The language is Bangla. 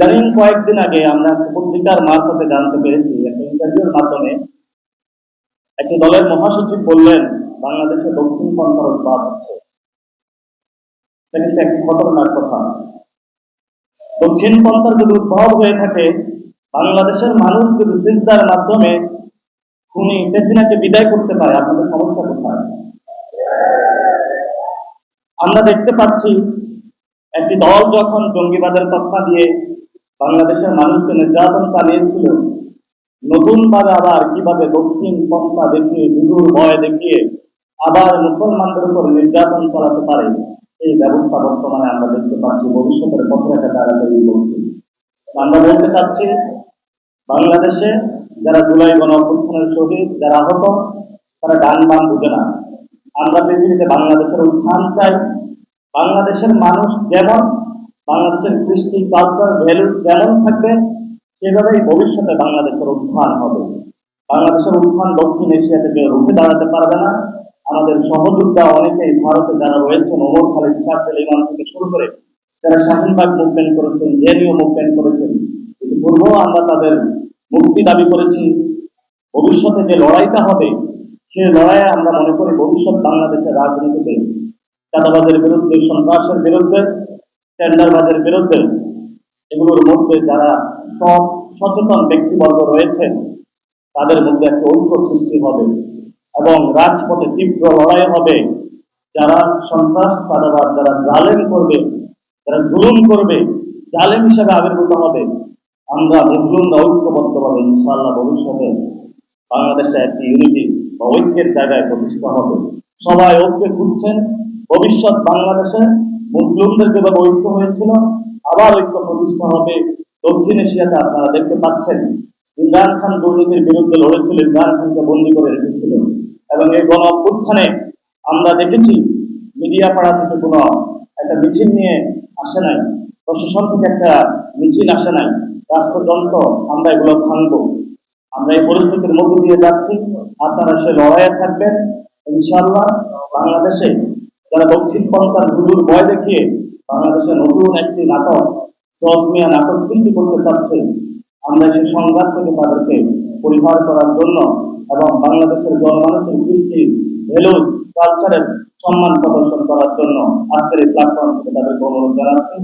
ইদানিং কয়েকদিন আগে আমরা পত্রিকার মারফতে জানতে পেরেছি, একটা ইন্টারভিউর মাধ্যমে একটি দলের মহাসচিব বললেন, বাংলাদেশে দক্ষিণ পন্থার উদ্ভাব হচ্ছে এটা কিন্তু একটি খতরনাক কথা। দক্ষিণ পন্থার যদি উদ্ভব হয়ে থাকে, বাংলাদেশের মানুষ যদি চিন্তার মাধ্যমে খুনি পেসিনাকে বিদায় করতে পারে, আপনাদের সমস্যা কোথায়? আমরা দেখতে পাচ্ছি, একটি দল যখন জঙ্গিবাদের তথ্য দিয়ে বাংলাদেশের মানুষকে নির্যাতন চালিয়েছিল। নতুন ভাবে আবার কীভাবে দক্ষিণ পন্থা দেখিয়ে বিদুর ভয় দেখিয়ে আবার মুসলমানদের উপর নির্যাতন চালাতে পারে, এই ব্যবস্থা বর্তমানে আমরা দেখতে পাচ্ছি। ভবিষ্যতের পত্রিকা তারা তৈরি করছে। আমরা বলতে চাচ্ছি, বাংলাদেশে যারা জুলাই গণ অভ্যুত্থানের শহীদ, যারা আহত, তারা ডান বাম বুঝে না। আমরা পৃথিবীতে বাংলাদেশের উত্থান চাই। বাংলাদেশের মানুষ যেমন বাংলাদেশের কৃষ্টি কালচার ভ্যালু যেমন থাকবে, সেভাবেই ভবিষ্যতে বাংলাদেশের উত্থান হবে। বাংলাদেশের উত্থান দক্ষিণ এশিয়া থেকে রুখে দাঁড়াতে পারবে না। আমাদের সহযোদ্ধা অনেকেই ভারতে যারা রয়েছেন, ওমর খালিদ সার্কেল ইমান থেকে শুরু করে যারা শাহিনবাগ মুভমেন্ট করেছেন, জেএনইউ মুভমেন্ট করেছেন ইতিপূর্বেও আমরা তাদের মুক্তি দাবি করেছি। ভবিষ্যতে যে লড়াইটা হবে সেই লড়াইয়ে আমরা মনে করি ভবিষ্যৎ বাংলাদেশের রাজনীতিতে চাঁদাবাজের বিরুদ্ধে, সন্ত্রাসের বিরুদ্ধে টেন্ডারবাজের বিরুদ্ধে এগুলোর মধ্যে যারা সব সচেতন ব্যক্তিবর্গ রয়েছেন তাদের মধ্যে একটা ঐক্য সৃষ্টি হবে এবং রাজপথে তীব্র লড়াই হবে। যারা সন্ত্রাস চাঁদাবাজ যারা জালেম করবে, যারা জুলুম করবে, জালেম হিসাবে আবির্ভূত হবে। আমরা মুসলিমরা ঐক্যবদ্ধভাবে, ইনশাআল্লাহ ভবিষ্যতে বাংলাদেশে একটি ইউনিটি বা ঐক্যের জায়গায় প্রতিষ্ঠা হবে। সবাই ঐক্যে খুঁজছেন ভবিষ্যৎ বাংলাদেশে মুসলিমদের যেভাবে ঐক্য হয়েছিল, আবার ঐক্য প্রতিষ্ঠা হবে। দক্ষিণ এশিয়াতে আপনারা দেখতে পাচ্ছেন, ইমরান খান দুর্নীতির বিরুদ্ধে লড়েছিল, ইমরান খানকে বন্দী করে রেখেছিল। এবং এই গণ অভ্যুত্থানে আমরা দেখেছি, মিডিয়া পাড়া থেকে একটা মিছিল নিয়ে আসে নাই, প্রশাসন থেকে একটা মিছিল আসে নাই, রাষ্ট্রযন্ত্র, আমরা এগুলো ভাঙবো। আমরা এই পরিস্থিতির মধ্য দিয়ে যাচ্ছি আপনারা সে লড়াইয়ে থাকবেন, ইনশাআল্লাহ, বাংলাদেশে যারা দক্ষিণ পন্থার হুজুর ভয় দেখিয়ে বাংলাদেশে নতুন একটি নাটক জজমিয়া নাটক সৃষ্টি করতে চাচ্ছে আমরা সেই সংঘাত থেকে তাদেরকে পরিহার করার জন্য এবং বাংলাদেশের জনমানুষের কৃষ্টি ভ্যালু কালচারের সম্মান প্রদর্শন করার জন্য আজকের এই প্ল্যাটফর্ম থেকে তাদেরকে অনুরোধ জানাচ্ছি।